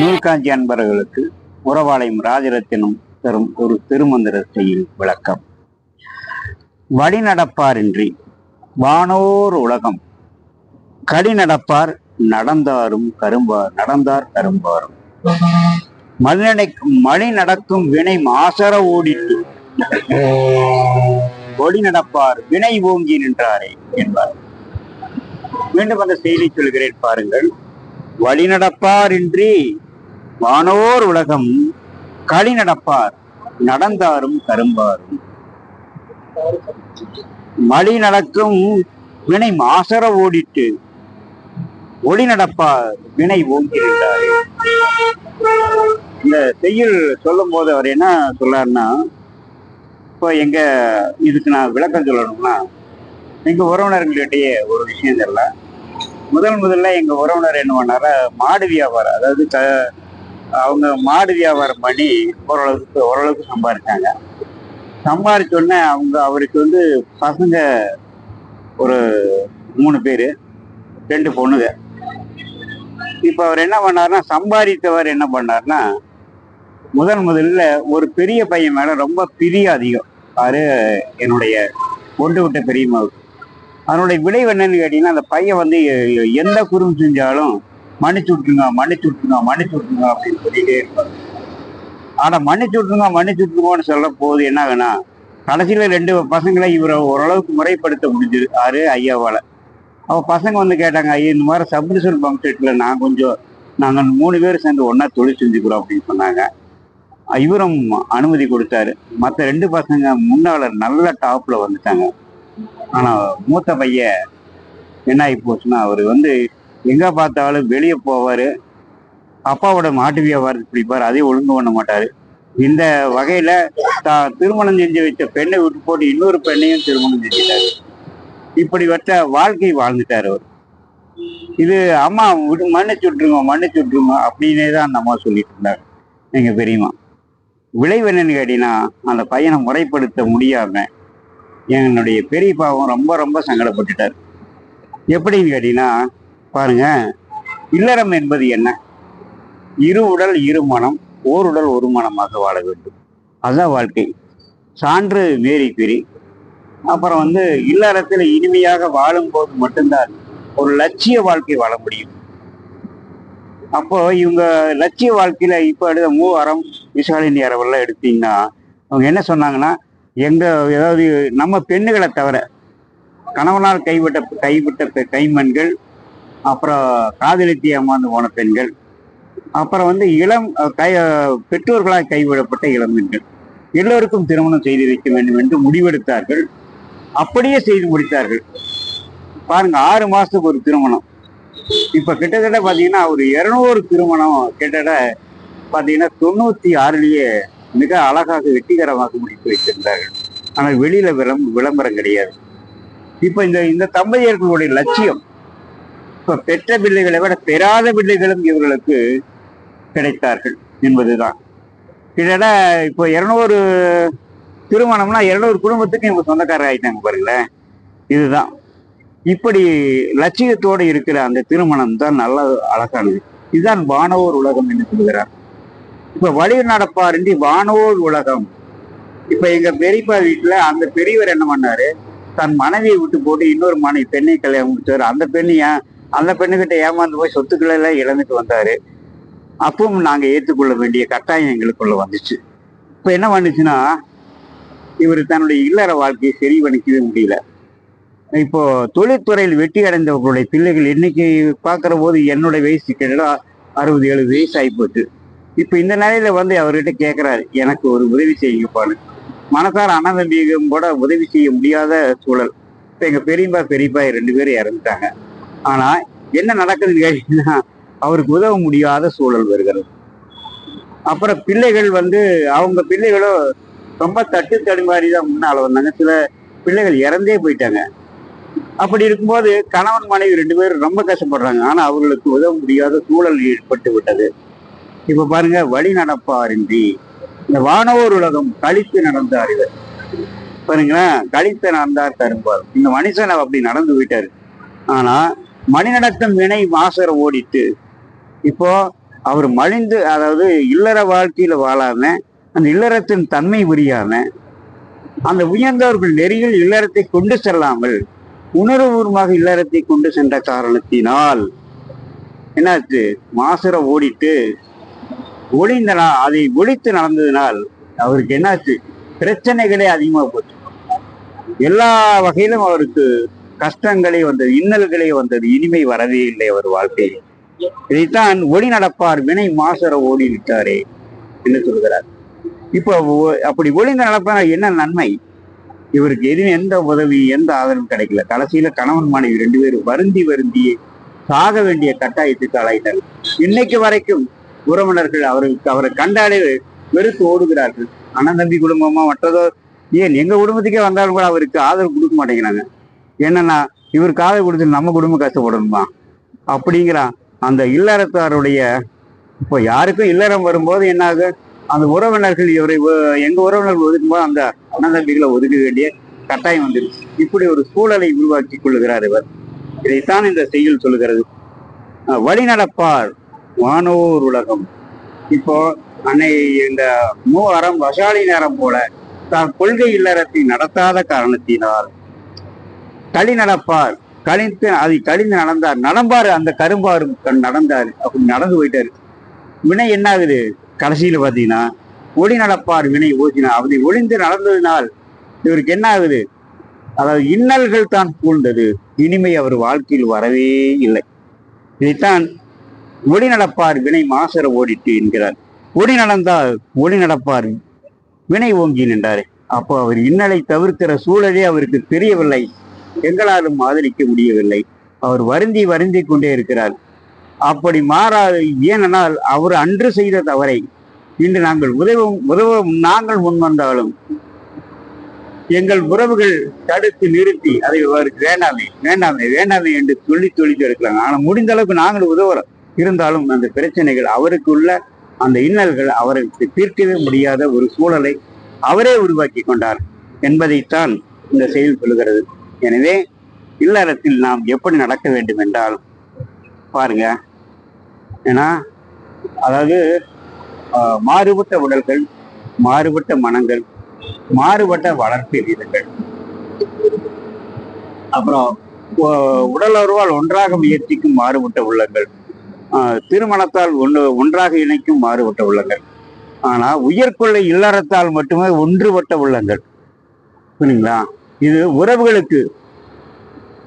நூல்காஞ்சி அன்பர்களுக்கு உறவாளையும் ராஜரத்தினம் தரும் ஒரு திருமந்திரத்தையில் விளக்கம். வழிநடப்பாரின்றி வானோர் உலகம். கடி நடப்பார் நடந்தாரும் கரும்பார் நடந்தார் கரும்பாரும். மலிநடை மழை நடக்கும் வினை மாசர ஓடிட்டு ஒளி நடப்பார் வினை ஓங்கி நின்றாரே என்பார். மீண்டும் அந்த செய்தி சொல்கிறேன் பாருங்கள். வழி நடப்பார் இன்றி வானோர் உலகம் களி நடப்பார் நடந்தாரும் கரும்பாரும். மழி நடக்கும் வினை மாசர ஓடிட்டு ஒளி நடப்பார் வினை ஓங்கியிருந்தாரே இந்த செய்யுள் சொல்லும் போது அவர் என்ன சொல்லாருன்னா இப்போ எங்க இதுக்கு நான் விளக்கம் சொல்லணும்னா எங்க உறவினர்களிடையே ஒரு விஷயம் தெரியல. முதல் முதல்ல எங்க உறவினர் என்ன பண்ணாரா மாடு வியாபாரம் அதாவது க அவங்க மாடு வியாபாரம் பண்ணி ஓரளவுக்கு ஓரளவுக்கு சம்பாதிச்சாங்க சம்பாதிச்ச உடனே அவங்க அவருக்கு வந்து பசங்க ஒரு மூணு பேர் ரெண்டு பொண்ணுங்க. இப்போ அவர் என்ன பண்ணாருன்னா சம்பாதித்தவர் என்ன பண்ணாருன்னா முதன் முதல்ல ஒரு பெரிய பையன் மேல ரொம்ப பிரிய அதிகம். அது என்னுடைய கொண்டு விட்ட பெரியமாவுக்கு அதனுடைய விளைவு என்னன்னு கேட்டிங்கன்னா அந்த பையன் வந்து எந்த குறும் செஞ்சாலும் மன்னிச்சு விட்டுருங்க மன்னிச்சு விட்டுருங்க மன்னிச்சு விட்டுருங்க அப்படின்னு சொல்லிட்டே இருப்பாங்க ஆனால் மன்னிச்சு விட்டுருங்க மன்னிச்சு விட்டுருங்கன்னு சொல்ல போது என்ன ஆகுனா கடைசியில் ரெண்டு பசங்களை இவரை ஓரளவுக்கு முறைப்படுத்த முடிஞ்சது ஆறு ஐயாவால். அவள் பசங்க வந்து கேட்டாங்க ஐயா இந்த மாதிரி சப்டிஷன் பம்ப் செட்டில் நான் கொஞ்சம் நாங்கள் மூணு பேர் சேர்ந்து ஒன்றா தொழில் செஞ்சுக்கிறோம் அப்படின்னு சொன்னாங்க. இவரும் அனுமதி கொடுத்தாரு. மற்ற ரெண்டு பசங்க முன்னால் நல்ல டாப்பில் வந்துட்டாங்க. ஆனால் மூத்த பையன் என்ன ஆகி போச்சுன்னா அவர் வந்து எங்க பார்த்தாலும் வெளியே போவாரு. அப்பாவோட மாட்டு வியாபாரத்தை பிடிப்பார். அதையும் ஒழுங்கு பண்ண மாட்டாரு. இந்த வகையில தான் திருமணம் செஞ்சு வைத்த பெண்ணை விட்டு போட்டு இன்னொரு பெண்ணையும் திருமணம் செஞ்சுட்டாரு. இப்படிப்பட்ட வாழ்க்கை வாழ்ந்துட்டாரு அவர். இது அம்மா விட்டு மன்னிச்சு விட்டுருங்க மன்னிச்சு விட்டுருங்க அப்படின்னே தான் அந்த அம்மா சொல்லிட்டு இருந்தாங்க. எங்க பெரியம்மா. விளைவு என்னன்னு கேட்டீங்கன்னா அந்த பையனை முறைப்படுத்த முடியாம என்னுடைய பெரியப்பாவும் ரொம்ப ரொம்ப சங்கடப்பட்டுட்டார். எப்படின்னு கேட்டீங்கன்னா பாருங்க. இல்லறம் என்பது என்ன? இரு உடல் இரு மனம் ஓர் உடல் ஒரு மனமாக வாழ வேண்டும். அதுதான் வாழ்க்கை. சான்று மேரி பிரி. அப்புறம் வந்து இல்லறத்தில் இனிமையாக வாழும்போது மட்டும்தான் ஒரு லட்சிய வாழ்க்கை வாழ முடியும். அப்போ இவங்க லட்சிய வாழ்க்கையில இப்ப எடுத்த மூவாரம் விசாலினி அரவெல்லாம் எடுத்தீங்கன்னா அவங்க என்ன சொன்னாங்கன்னா எங்க ஏதாவது நம்ம பெண்ணுகளை தவிர கணவனால் கைவிட்ட கைவிட்ட கைமண்கள் அப்புறம் காதலித்து ஏமாந்து போன பெண்கள். அப்புறம் வந்து இளம் கை பெற்றோர்களால் கைவிடப்பட்ட இளம்பெண்கள் எல்லோருக்கும் திருமணம் செய்து வைக்க வேண்டும் என்று முடிவெடுத்தார்கள். அப்படியே செய்து முடித்தார்கள். பாருங்க ஆறு மாசத்துக்கு ஒரு திருமணம். இப்ப கிட்டத்தட்ட பாத்தீங்கன்னா ஒரு இருநூறு திருமணம் கிட்டத்தட்ட பாத்தீங்கன்னா தொண்ணூத்தி ஆறுலயே மிக அழகாக வெற்றிகரமாக முடித்து வைத்திருந்தார்கள். ஆனால் வெளியில விளம் விளம்பரம் கிடையாது. இப்ப இந்த இந்த தம்பதியர்களுடைய லட்சியம் இப்ப பெற்ற பிள்ளைகளை விட பெறாத பிள்ளைகளும் இவர்களுக்கு கிடைத்தார்கள் என்பதுதான். கிட்டத்தட்ட இப்போ இருநூறு திருமணம்னா இருநூறு குடும்பத்துக்கு இவங்க சொந்தக்காரர் ஆயிட்டாங்க பாருங்களேன். இதுதான். இப்படி லட்சியத்தோடு இருக்கிற அந்த திருமணம் தான் நல்ல அழகானது. இதுதான் வானவோர் உலகம் என்று சொல்கிறார். இப்ப வழி நடப்பாரின்றி வானவோர் உலகம். இப்ப எங்க பெரியப்பா வீட்டுல அந்த பெரியவர் என்ன பண்ணாரு? தன் மனைவியை விட்டு போட்டு இன்னொரு மனைவி பெண்ணை கல்யாணம் முடிச்சாரு. அந்த பெண்ணையா அந்த பெண்ணுகிட்ட ஏமாந்து போய் சொத்துக்களை எல்லாம் இழந்துட்டு வந்தாரு. அப்பவும் நாங்க ஏற்றுக்கொள்ள வேண்டிய கட்டாயம் எங்களுக்குள்ள வந்துச்சு. இப்ப என்ன பண்ணுச்சுன்னா இவர் தன்னுடைய இல்லற வாழ்க்கையை சரி பண்ணிக்கவே முடியல. இப்போ தொழில்துறையில் வெற்றி அடைந்தவர்களுடைய பிள்ளைகள் இன்னைக்கு பார்க்குற போது என்னுடைய வயசு கிட்டத்தட்ட அறுபது எழுபது வயசு ஆகிப்போச்சு இப்போ இந்த நிலையில வந்து அவர்கிட்ட கேட்குறாரு எனக்கு ஒரு உதவி செய்யுங்கப்பான்னு. மனசார அண்ணதம்பியும் கூட உதவி செய்ய முடியாத சூழல். இப்போ எங்கள் பெரியப்பா பெரியப்பா ரெண்டு பேரும் இறந்துட்டாங்க. ஆனா என்ன நடக்குதுன்னு கேட்டீங்கன்னா அவருக்கு உதவ முடியாத சூழல் வருகிறது. அப்புறம் பிள்ளைகள் வந்து அவங்க பிள்ளைகளும் ரொம்ப தட்டு தடுமாறி தான் முன்னால் வந்தாங்க. சில பிள்ளைகள் இறந்தே போயிட்டாங்க. அப்படி இருக்கும்போது கணவன் மனைவி ரெண்டு பேரும் ரொம்ப கஷ்டப்படுறாங்க. ஆனால் அவர்களுக்கு உதவ முடியாத சூழல் ஏற்பட்டு விட்டது. இப்போ பாருங்க வழி நடப்பாரின்றி இந்த வானவோர் உலகம் கழித்து நடந்தார் இவர். பாருங்களேன் கழித்து நடந்தார் தரும்பார் இந்த மனுஷன் அப்படி நடந்து போயிட்டாரு. ஆனால் மணிநடத்தம் வினை மாசர ஓடிட்டு இப்போ அவர் மழிந்து அதாவது இல்லற வாழ்க்கையில வாழாம அந்த இல்லறத்தின் தன்மை புரியாம அந்த உயர்ந்தவர்கள் நெறியில் இல்லறத்தை கொண்டு செல்லாமல் உணர்வுபூர்வமாக இல்லறத்தை கொண்டு சென்ற காரணத்தினால் என்னாச்சு? மாசுர ஓடிட்டு ஒளிந்தனா அதை ஒழித்து நடந்ததினால் அவருக்கு என்னாச்சு? பிரச்சனைகளே அதிகமாக போச்சு. எல்லா வகையிலும் அவருக்கு கஷ்டங்களே வந்தது இன்னல்களே வந்தது இனிமை வரவே இல்லை அவர் வாழ்க்கையில். இதைத்தான் ஒளி நடப்பார் வினை மாசர ஓடி விட்டாரே என்று சொல்கிறார். இப்போ அப்படி ஒளிந்து நடப்பார் என்ன நன்மை? இவருக்கு எதுவும் எந்த உதவி எந்த ஆதரவும் கிடைக்கல. கடைசியில கணவன் மனைவி ரெண்டு பேரும் வருந்தி வருந்தி சாக வேண்டிய கட்டாயத்துக்கு ஆளாயிட்டார் இன்னைக்கு வரைக்கும் உறவினர்கள் அவருக்கு அவரை கண்டாலே வெறுத்து ஓடுகிறார்கள். அண்ணன் தம்பி குடும்பமா மற்றதோ ஏன் எங்க குடும்பத்துக்கே வந்தாலும் கூட அவருக்கு ஆதரவு கொடுக்க மாட்டேங்கிறாங்க. என்னன்னா இவர் காதை கொடுத்து நம்ம குடும்பம் கஷ்டப்படணுமா? அப்படிங்கிற அந்த இல்லறத்தாருடைய இப்போ யாருக்கும் இல்லறம் வரும்போது என்ன ஆகும் அந்த உறவினர்கள் இவரை எங்க உறவினர்கள் ஒதுக்கும்போது அந்த அண்ணன் தம்பிகளை ஒதுக்க வேண்டிய கட்டாயம் வந்துருச்சு. இப்படி ஒரு சூழலை உருவாக்கி கொள்ளுகிறார் இவர். இதைத்தான் இந்த செய்யுள் சொல்லுகிறது. வழி நடப்பார் வானோர் உலகம். இப்போ அன்னை இந்த மூவரம் வசாலி நேரம் போல தான் கொள்கை இல்லறத்தை நடத்தாத காரணத்தினால் களி நடப்பார். கழித்து அதை கழிந்து நடந்தார். நடம்பார் அந்த கரும்பாரு கண் நடந்தாரு. அப்படி நடந்து போயிட்டாரு. வினை என்ன ஆகுது கடைசியில பாத்தீங்கன்னா ஒளி நடப்பார் வினை ஓசினா அப்படி ஒளிந்து நடந்ததினால் இவருக்கு என்ன ஆகுது அதாவது இன்னல்கள் தான் கூழ்ந்தது இனிமை அவர் வாழ்க்கையில் வரவே இல்லை. இதைத்தான் ஒளி நடப்பார் வினை மாசர ஓடிட்டு என்கிறார். ஒளி நடந்தால் ஒளி நடப்பார் வினை ஓங்கி நின்றார். அப்போ அவர் இன்னலை தவிர்க்கிற சூழலே அவருக்கு தெரியவில்லை. எங்களாலும் ஆதரிக்க முடியவில்லை. அவர் வருந்தி வருந்தி கொண்டே இருக்கிறார். அப்படி மாறாது ஏனென்றால் அவர் அன்று செய்த தவறை இன்று நாங்கள் உதவும் உதவும் நாங்கள் முன் வந்தாலும் எங்கள் உறவுகள் தடுத்து நிறுத்தி அதை அவருக்கு வேண்டாமே வேண்டாமே வேண்டாமே என்று சொல்லி சொல்லிட்டு இருக்கிறாங்க ஆனால் முடிந்த அளவுக்கு நாங்கள் உதவுறோம். இருந்தாலும் அந்த பிரச்சனைகள் அவருக்குள்ள அந்த இன்னல்கள் அவருக்கு தீர்க்கவே முடியாத ஒரு சூழலை அவரே உருவாக்கி கொண்டார் என்பதைத்தான் இந்த செய்தி சொல்கிறது எனவே இல்லறத்தில் நாம் எப்படி நடக்க வேண்டும் என்றால் பாருங்க. ஏன்னா அதாவது ஆஹ், மாறுபட்ட உடல்கள் மாறுபட்ட மனங்கள் மாறுபட்ட வளர்ப்பு வீதங்கள். அப்புறம் உடலுறவால் ஒன்றாக முயற்சிக்கும் மாறுபட்ட உள்ளங்கள். ஆஹ், திருமணத்தால் ஒன்று ஒன்றாக இணைக்கும் மாறுபட்ட உள்ளங்கள். ஆனா உயர்கொள்ளை இல்லறத்தால் மட்டுமே ஒன்றுபட்ட உள்ளங்கள். புரியுங்களா இது உறவுகளுக்கு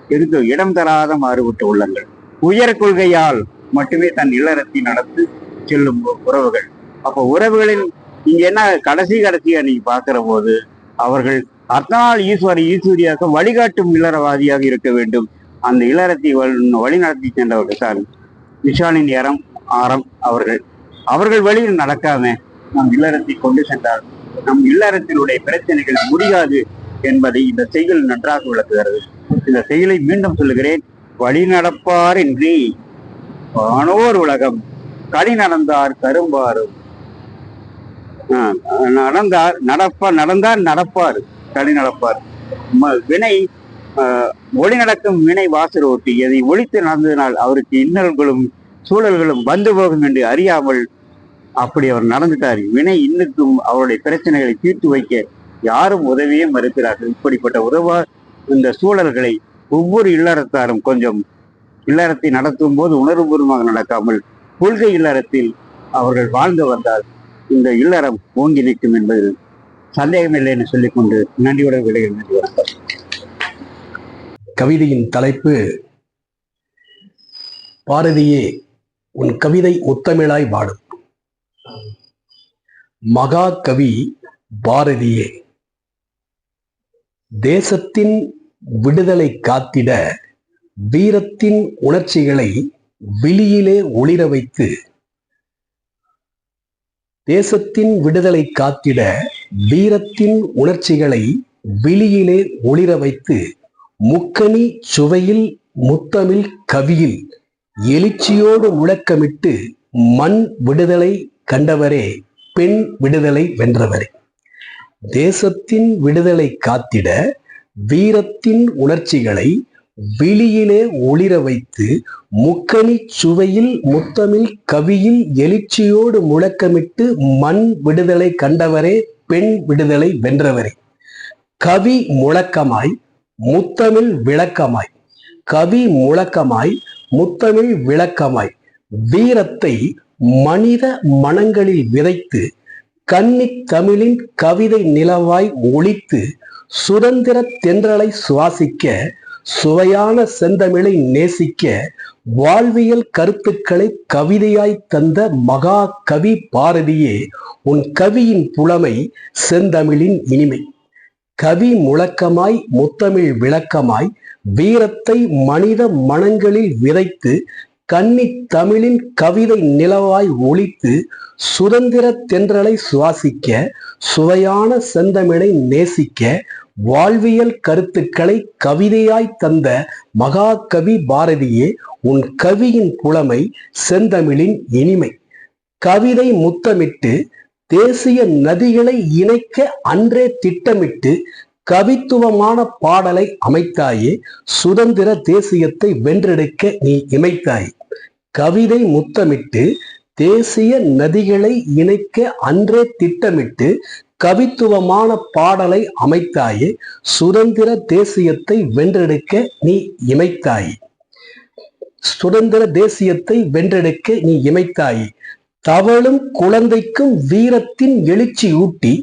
எதுக்கு இடம் தராத மாறுபட்ட உள்ளங்கள். உயர் கொள்கையால் மட்டுமே தன் இல்லறத்தை நடந்து செல்லும் உறவுகள். அப்போ உறவுகளில் நீங்க என்ன கடைசி கடைசியா நீங்க பாக்குற போது அவர்கள் அத்தனால் ஈஸ்வரி ஈஸ்வரியாக வழிகாட்டும் இல்லறவாதியாக இருக்க வேண்டும். அந்த இல்லறத்தை வழி- வழிநடத்தி சென்றவர்கள் சார் விஷாலின் எறம் ஆரம் அவர்கள். அவர்கள் வழியில் நடக்காம நம் இல்லறத்தை கொண்டு சென்றால் நம் இல்லறத்தினுடைய பிரச்சனைகள் முடியாது. என்பதை இந்த செய்யுள் நன்றாக விளக்குகிறது. இந்த செயலை மீண்டும் சொல்லுகிறேன். வழி நடப்பார் இன்றி வானோர் உலகம். களி நடந்தார் கரும்பாரும் நடந்தார் நடப்பார் நடந்தார் நடப்பார். களி நடப்பார். வினை ஆஹ், ஒளி நடக்கும் வினை வாசல் ஓட்டி அதை ஒழித்து நடந்ததினால் அவருக்கு இன்னல்களும் சூழல்களும் வந்து போகும் என்று அறியாமல் அப்படி அவர் நடந்துட்டார். வினை இன்னுக்கும் அவருடைய பிரச்சனைகளை தீர்த்து வைக்க யாரும் உதவியே மறுக்கிறார்கள். இப்படிப்பட்ட உதவா இந்த சூழல்களை ஒவ்வொரு இல்லறத்தாரும் கொஞ்சம் இல்லறத்தை நடத்தும் போது உணர்வுபூர்வமாக நடக்காமல் கொள்கை இல்லறத்தில் அவர்கள் வாழ்ந்து வந்தால் இந்த இல்லறம் ஓங்கி நிற்கும் என்பதில் சந்தேகமில்லை என்று சொல்லிக்கொண்டு நன்றியுடன் விடைகள் நன்றி வணக்கம். கவிதையின் தலைப்பு பாரதியே உன் கவிதை முத்தமிழாய் பாடும் மகா கவி பாரதியே. தேசத்தின் விடுதலை காத்திட வீரத்தின் உணர்ச்சிகளை வெளியிலே ஒளிர வைத்து தேசத்தின் விடுதலை காத்திட வீரத்தின் உணர்ச்சிகளை வெளியிலே ஒளிர வைத்து முக்கணி சுவையில் முத்தமிழ் கவியில் எழுச்சியோடு முழக்கமிட்டு மண் விடுதலை கண்டவரே பெண் விடுதலை வென்றவரே. தேசத்தின் விடுதலை காத்திட வீரத்தின் உணர்ச்சிகளை விழியிலே ஒளிர வைத்து முக்கணி சுவையில் முத்தமிழ் கவியில் எழுச்சியோடு முழக்கமிட்டு மண் விடுதலை கண்டவரே பெண் விடுதலை வென்றவரே. கவி முழக்கமாய் முத்தமிழ் விளக்கமாய். கவி முழக்கமாய் முத்தமிழ் விளக்கமாய். வீரத்தை மனித மனங்களில் விதைத்து கன்னித் தமிழின் கவிதை நிலவாய் ஒழித்து சுதந்திர தென்றலை சுவாசிக்க சுவையான செந்தமிழை நேசிக்க வாழ்வியல் கருத்துக்களை கவிதையாய் தந்த மகா கவி பாரதியே உன் கவியின் புலமை செந்தமிழின் இனிமை. கவி முழக்கமாய் முத்தமிழ் விளக்கமாய் வீரத்தை மனித மனங்களில் விதைத்து கன்னி தமிழின் கவிதை நிலவாய் ஒழித்து சுதந்திர தென்றலை சுவாசிக்க சுவையான செந்தமிழை நேசிக்க வாழ்வியல் கருத்துக்களை கவிதையாய் தந்த மகாகவி பாரதியே உன் கவியின் புலமை செந்தமிழின் இனிமை. கவிதை முத்தமிட்டு தேசிய நதிகளை இணைக்க அன்றே திட்டமிட்டு கவித்துவமான பாடலை அமைத்தாயே சுதந்திர தேசியத்தை வென்றெடுக்க நீ இமைத்தாய். கவிதை முத்தமிட்டு தேசிய நதிகளை இணைக்க அன்றே திட்டமிட்டு கவித்துவமான பாடலை அமைத்தாயே சுதந்திர தேசியத்தை வென்றெடுக்க நீ இமைத்தாய். சுதந்திர தேசியத்தை வென்றெடுக்க நீ இமைத்தாய். தவளும் குழந்தைக்கும் வீரத்தின் எழுச்சி ஊட்டி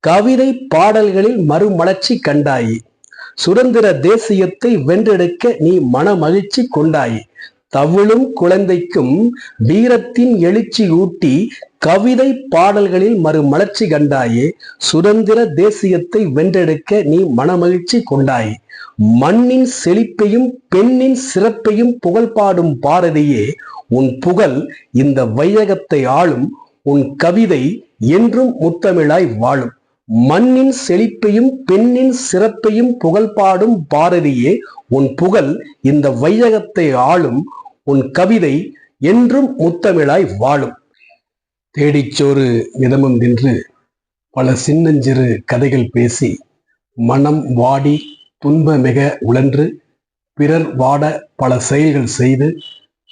கவிதை பாடல்களில் மறுமலர்ச்சி கண்டாயே. சுதந்திர தேசியத்தை வென்றெடுக்க நீ மனமகிழ்ச்சி கொண்டாயே. தவிழும் குழந்தைக்கும் வீரத்தின் எழுச்சி ஊட்டி கவிதை பாடல்களில் மறுமலர்ச்சி கண்டாயே. சுதந்திர தேசியத்தை வென்றெடுக்க நீ மனமகிழ்ச்சி கொண்டாயே. மண்ணின் செழிப்பையும் பெண்ணின் சிறப்பையும் புகழ் பாடும் பாரதியே. உன் புகழ் இந்த வையகத்தை ஆளும். உன் கவிதை என்றும் முத்தமிழாய் வாழும். மண்ணின் செழிப்பையும் பெண்ணின் சிறப்பையும் புகழ் பாடும் பாரதியே உன் புகழ் இந்த வையகத்தை ஆளும் உன் கவிதை என்றும் முத்தமிழாய் வாழும். தேடிச்சோறு மிதமும் நின்று பல சின்னஞ்சிறு கதைகள் பேசி மனம் வாடி துன்ப மிக உழன்று பிறர் வாட பல செயல்கள் செய்து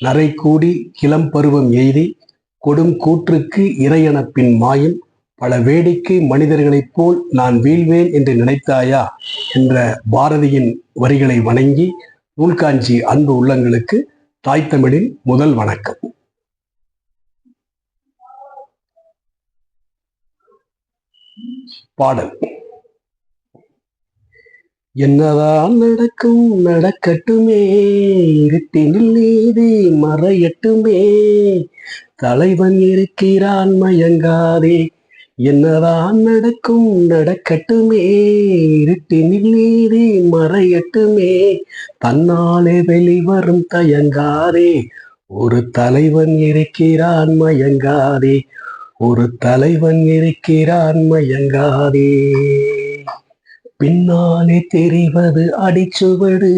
நரை கூடி கிளம்பருவம் எய்தி கொடும் கூற்றுக்கு இறையன பின் மாயும் பல வேடிக்கை மனிதர்களைப் போல் நான் வீழ்வேன் என்று நினைத்தாயா? என்ற பாரதியின் வரிகளை வணங்கி நூல்காஞ்சி அன்பு உள்ளங்களுக்கு தாய் தமிழின் முதல் வணக்கம். பாடல். என்னதான் நடக்கும் நடக்கட்டுமே. இருட்டினில் நீதி மறையட்டுமே. தலைவன் இருக்கிறான் மயங்காதே. என்னதான் நடக்கும் நடக்கட்டுமே. இருட்டினில் நீதி மறையட்டுமே. தன்னாலே வெளிவரும் தயங்காதே. ஒரு தலைவன் இருக்கிறான் மயங்காதே. ஒரு தலைவன் இருக்கிறான் மயங்காதே. பின்னாலே தெரிவது அடிச்சுவடு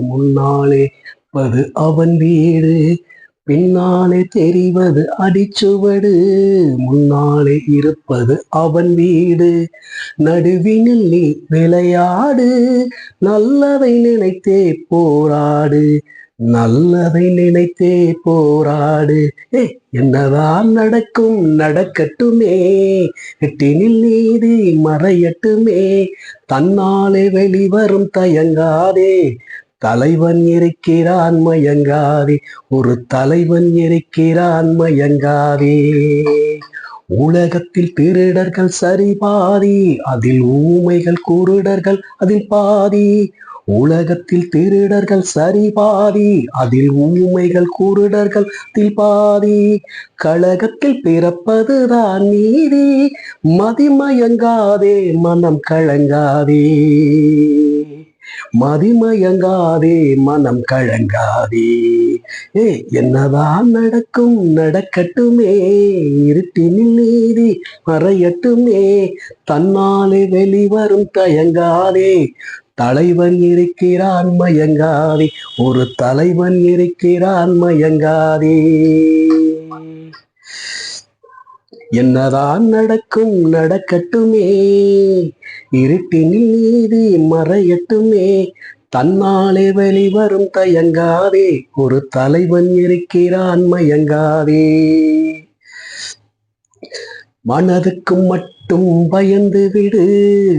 முன்னாலே பது அவன் வீடு. பின்னாலே தெரிவது அடிச்சுவடு முன்னாலே இருப்பது அவன் வீடு. நடுவினில் நீ விளையாடு நல்லதை நினைத்தே போராடு நல்லதை நினைத்தே போராடு. ஏ என்னதான் நடக்கும் நடக்கட்டுமே. எட்டினில் நீதி மறையட்டுமே. தன்னாலே வெளிவரும் தயங்காதே. தலைவன் இருக்கிறான் மயங்காதே. ஒரு தலைவன் இருக்கிறான் மயங்காதே. உலகத்தில் திருடர்கள் சரி பாதி அதில் ஊமைகள் குருடர்கள் அதில் பாதி. உலகத்தில் திருடர்கள் சரி பாதி அதில் ஊமைகள் குருடர்கள் அதில் பாதி. கழகத்தில் பிறப்பதுதான் நீதி மதிமயங்காதே மனம் கலங்காதே. மதிமயங்காதே மனம் கழங்காதே ஏ என்னதான் நடக்கும் நடக்கட்டுமே. இருட்டினில் நீதி மறையட்டுமே. தன்னாலே வெளிவரும் தயங்காதே. தலைவன் இருக்கிறான் மயங்காதே. ஒரு தலைவன் இருக்கிறான் மயங்காதே. என்னதான் நடக்கும் நடக்கட்டுமே. இருட்டினில் நீதி மறையட்டுமே. தன்னாலே வெளிவரும் தயங்காதே. ஒரு தலைவன் இருக்கிறான் மயங்காதே. மனதுக்கு மட்டும் பயந்து விடு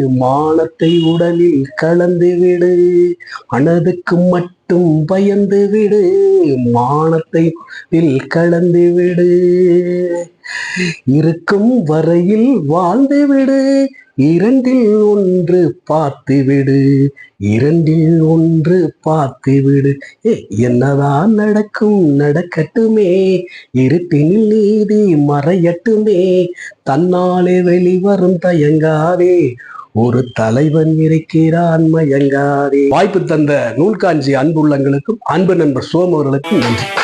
மானத்தை உடலில் கலந்து விடு. மனதுக்கு மட்டும் பயந்து விடு மானத்தை உடலில் கலந்து விடு. இருக்கும் வரையில் வாழ்ந்து விடு. இரண்டில் ஒன்று பார்த்து விடு இரண்டில் ஒன்று பார்த்து விடு ஏ, என்னதான் நடக்கும் நடக்கட்டுமே. இருட்டினில் நீதி மறையட்டுமே. தன்னாலே வெளிவரும் தயங்காதே. ஒரு தலைவன் இருக்கிறான் மயங்காதே. வாய்ப்பு தந்த நூல்காஞ்சி அன்புள்ளங்களுக்கும் அன்பு நண்பர் சோம் அவர்களுக்கும் நன்றி.